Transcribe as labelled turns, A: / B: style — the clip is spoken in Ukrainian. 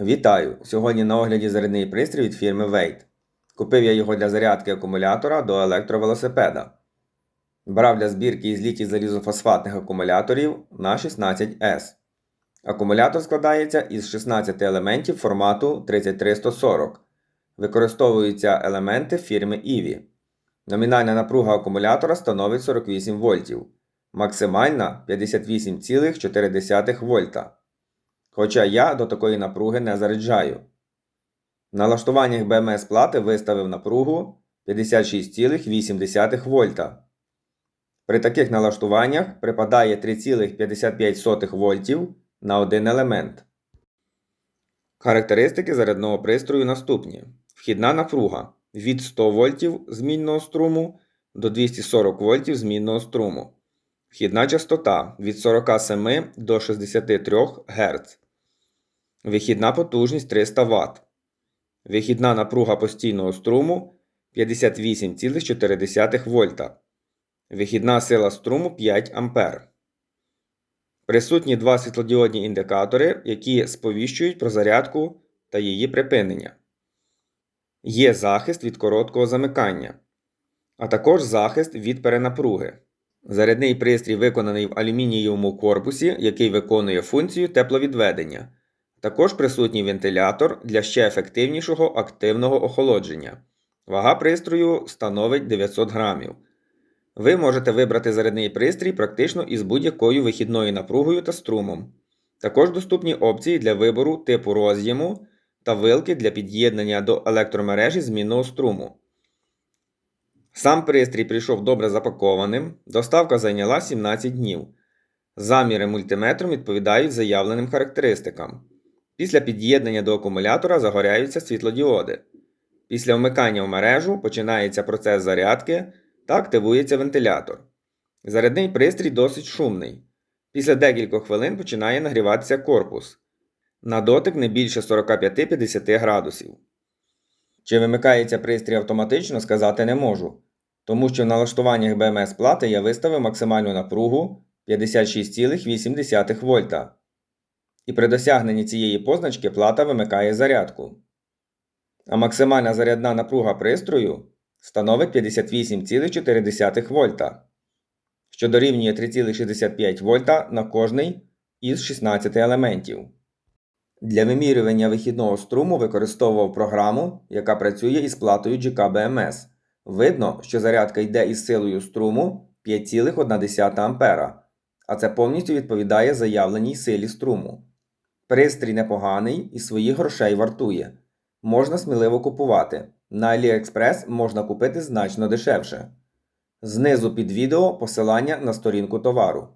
A: Вітаю! Сьогодні на огляді зарядний пристрій від фірми Wait. Купив я його для зарядки акумулятора до електровелосипеда. Брав для збірки із літій залізофосфатних акумуляторів на 16S. Акумулятор складається із 16 елементів формату 33140. Використовуються елементи фірми EVI. Номінальна напруга акумулятора становить 48 вольтів, максимальна 58,4 вольта. Хоча я до такої напруги не заряджаю. В налаштуваннях БМС плати виставив напругу 56,8 вольта. При таких налаштуваннях припадає 3,55 вольтів на один елемент. Характеристики зарядного пристрою наступні: вхідна напруга від 100 вольтів змінного струму до 240 вольтів змінного струму. Вхідна частота від 47 до 63 Гц. Вихідна потужність 300 Вт. Вихідна напруга постійного струму 58,4 вольта. Вихідна сила струму 5 А. Присутні два світлодіодні індикатори, які сповіщують про зарядку та її припинення. Є захист від короткого замикання, а також захист від перенапруги. Зарядний пристрій виконаний в алюмінієвому корпусі, який виконує функцію тепловідведення. Також присутній вентилятор для ще ефективнішого активного охолодження. Вага пристрою становить 900 грамів. Ви можете вибрати зарядний пристрій практично із будь-якою вихідною напругою та струмом. Також доступні опції для вибору типу роз'єму та вилки для під'єднання до електромережі змінного струму. Сам пристрій прийшов добре запакованим, доставка зайняла 17 днів. Заміри мультиметром відповідають заявленим характеристикам. Після під'єднання до акумулятора загоряються світлодіоди. Після вмикання в мережу починається процес зарядки та активується вентилятор. Зарядний пристрій досить шумний. Після декількох хвилин починає нагріватися корпус. На дотик не більше 45-50 градусів. Чи вимикається пристрій автоматично, сказати не можу, тому що в налаштуваннях БМС плати я виставив максимальну напругу 56,8 вольта. І при досягненні цієї позначки плата вимикає зарядку. А максимальна зарядна напруга пристрою становить 58,4 вольта, що дорівнює 3,65 вольта на кожний із 16 елементів. Для вимірювання вихідного струму використовував програму, яка працює із платою GKBMS. Видно, що зарядка йде із силою струму 5,1 А, а це повністю відповідає заявленій силі струму. Пристрій непоганий і своїх грошей вартує. Можна сміливо купувати. На AliExpress можна купити значно дешевше. Знизу під відео посилання на сторінку товару.